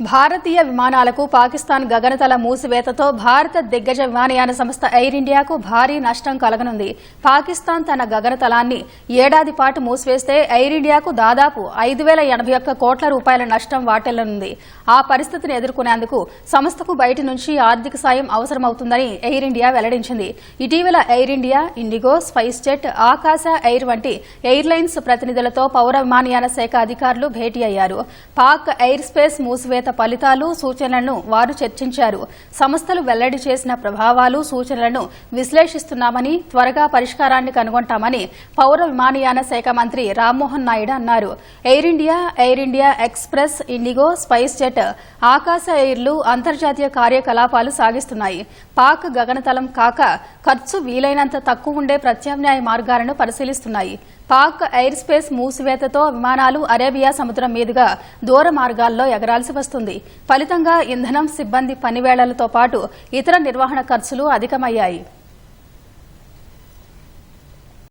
భారతీయ విమానాలకు పాకిస్తాన్ గగనతల మూసివేతతో భారత దిగ్గజ విమానయాన సంస్థ ఎయిర్ ఇండియాకు భారీ నష్టం కలగనుంది. పాకిస్తాన్ తన గగనతలాన్ని ఏడాది పాటు మూసివేస్తే ఎయిర్ ఇండియాకు దాదాపు ఐదు వేల ఎనభై ఒక్క కోట్ల రూపాయల నష్టం వాటిల్లనుంది. ఆ పరిస్థితిని ఎదుర్కొనేందుకు సంస్థకు బయటి నుంచి ఆర్థిక సాయం అవసరమవుతుందని ఎయిర్ ఇండియా వెల్లడించింది. ఇటీవల Air India IndiGo SpiceJet Akasa Air వంటి ఎయిర్లైన్స్ ప్రతినిధులతో పౌర విమానయాన శాఖ అధికారులు భేటీ అయ్యారు. పాక్ ఎయిర్ స్పేస్ మూసివేత ఫలితాలు సూచనలను వారు చర్చించారు. సంస్థలు వెల్లడి చేసిన ప్రభావాలు సూచనలను విశ్లేషిస్తున్నామని త్వరగా పరిష్కారాన్ని కనుగొంటామని పౌర విమానయాన శాఖ మంత్రి రామ్మోహన్ నాయుడు అన్నారు. Air India Air India Express IndiGo SpiceJet Akasa ఎయిర్లు అంతర్జాతీయ కార్యకలాపాలు సాగిస్తున్నాయి. పాక్ గగనతలం కాక ఖర్చు వీలైనంత తక్కువ ఉండే ప్రత్యామ్నాయ మార్గాలను పరిశీలిస్తున్నాయి. పాక్ ఎయిర్ స్పేస్ మూసివేతతో విమానాలు అరేబియా సముద్రం మీదుగా దూర మార్గాల్లో ఎగరాల్సి వస్తుంది ఫలితంగా ఇంధనం సిబ్బంది పనివేళలతో పాటు ఇతర నిర్వహణ ఖర్చులు అధికమయ్యాయి.